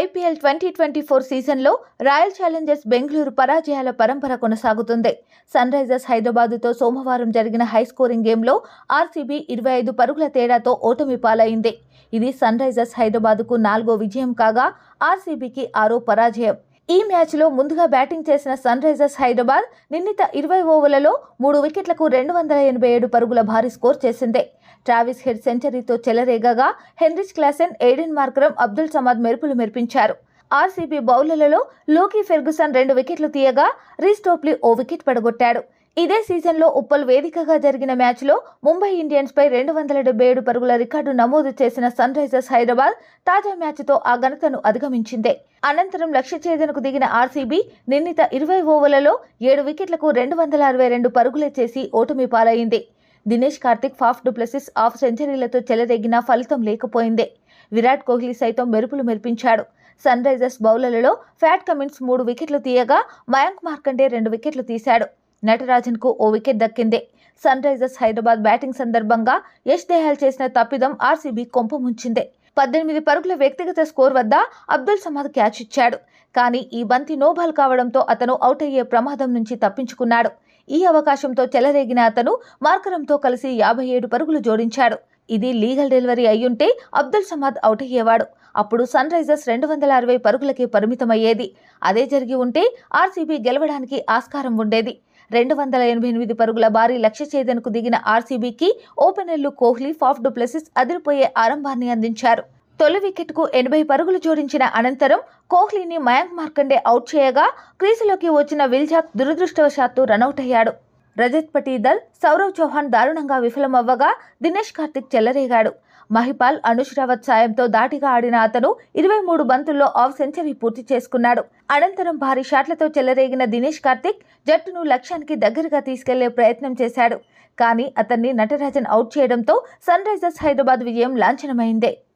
IPL twenty twenty four సీజన్లో Royal Challengers Bengaluru పరాజయాల పరంపర కొనసాగుతుంది. సన్ రైజర్స్ హైదరాబాదుతో సోమవారం జరిగిన హై స్కోరింగ్ గేమ్లో ఆర్సీబీ ఇరవై ఐదు పరుగుల తేడాతో ఓటమి పాలైంది. ఇది సన్ రైజర్స్ హైదరాబాద్కు నాలుగో విజయం కాగా ఆర్సీబీకి ఆరో పరాజయం. ఈ మ్యాచ్లో ముందుగా బ్యాటింగ్ చేసిన సన్ రైజర్స్ హైదరాబాద్ నిర్ణీత ఇరవై ఓవర్లలో మూడు వికెట్లకు రెండు వందల ఎనభై ఏడు పరుగుల భారీ స్కోర్ చేసింది. ట్రావిస్ హెడ్ సెంచరీతో చెలరేగగా Heinrich Klaasen Aiden Markram Abdul Samad మెరుపులు మెరిపించారు. ఆర్సీబీ బౌలర్లలో లోకీ ఫెర్గుసన్ రెండు వికెట్లు తీయగా రీస్టోప్లీ ఓ వికెట్ పడగొట్టాడు. ఇదే సీజన్లో ఉప్పల్ వేదికగా జరిగిన మ్యాచ్లో ముంబై ఇండియన్స్పై రెండు వందల డెబ్బై ఏడు పరుగుల రికార్డు నమోదు చేసిన సన్ రైజర్స్ హైదరాబాద్ తాజా మ్యాచ్తో ఆ ఘనతను అధిగమించింది. అనంతరం లక్ష్య ఛేదనకు దిగిన ఆర్సీబీ నిర్ణీత ఇరవై ఓవర్లలో ఏడు వికెట్లకు రెండు వందల అరవై రెండు పరుగులే చేసి ఓటమి పాలైంది. Dinesh Karthik Faf du Plessis half సెంచరీలతో చెలరేగినా ఫలితం లేకపోయింది. విరాట్ కోహ్లీ సైతం మెరుపులు మెరిపించాడు. సన్ రైజర్స్ బౌలర్లలో ఫ్యాట్ కమిన్స్ మూడు వికెట్లు తీయగా మయాంక్ మార్కండే రెండు వికెట్లు తీశాడు. నటరాజన్కు ఓ వికెట్ దక్కింది. సన్ రైజర్స్ హైదరాబాద్ బ్యాటింగ్ సందర్భంగా యష్ దేహాల్ చేసిన తప్పిదం ఆర్సీబీ కొంప ముంచింది. పద్దెనిమిది పరుగుల వ్యక్తిగత స్కోర్ వద్ద అబ్దుల్ సమాద్ క్యాచ్ ఇచ్చాడు. కానీ ఈ బంతి నోబాల్ కావడంతో అతను అవుట్ అయ్యే ప్రమాదం నుంచి తప్పించుకున్నాడు. ఈ అవకాశంతో చెలరేగిన అతను మార్కరంతో కలిసి యాభై ఏడు పరుగులు జోడించాడు. ఇది లీగల్ డెలివరీ అయ్యుంటే అబ్దుల్ సమాద్ అవుట్ అయ్యేవాడు. అప్పుడు సన్ రైజర్స్ రెండు వందల అరవై పరుగులకే పరిమితమయ్యేది. అదే జరిగి ఉంటే ఆర్సీబీ గెలవడానికి ఆస్కారం ఉండేది. రెండు వందల ఎనభై ఎనిమిది పరుగుల భారీ లక్ష్య ఛేదనకు దిగిన ఆర్సీబీకి ఓపెనర్లు కోహ్లీ ఫాఫ్ డుప్లెసిస్ అదిరిపోయే ఆరంభాన్ని అందించారు. తొలి వికెట్కు ఎనభై పరుగులు జోడించిన అనంతరం కోహ్లీని మయాంక్ మార్కండే అవుట్ చేయగా క్రీజులోకి వచ్చిన విల్జాక్ దురదృష్టవశాత్తు రనౌట్ అయ్యాడు రజత్ పటీదల్ సౌరవ్ చౌహాన్ దారుణంగా విఫలమవ్వగా దినేష్ కార్తిక్ చెల్లరేగాడు మహిపాల్ అనుష్ రావత్ సాయంతో దాటిగా ఆడిన అతను ఇరవై మూడు బంతుల్లో ఆఫ్ సెంచరీ పూర్తి చేసుకున్నాడు. అనంతరం భారీ షాట్లతో చెలరేగిన దినేష్ కార్తిక్ జట్టును లక్ష్యానికి దగ్గరగా తీసుకెళ్ళే ప్రయత్నం చేశాడు. కానీ అతన్ని నటరాజన్ అవుట్ చేయడంతో సన్ రైజర్స్ హైదరాబాద్ విజయం లాంఛనమైందే.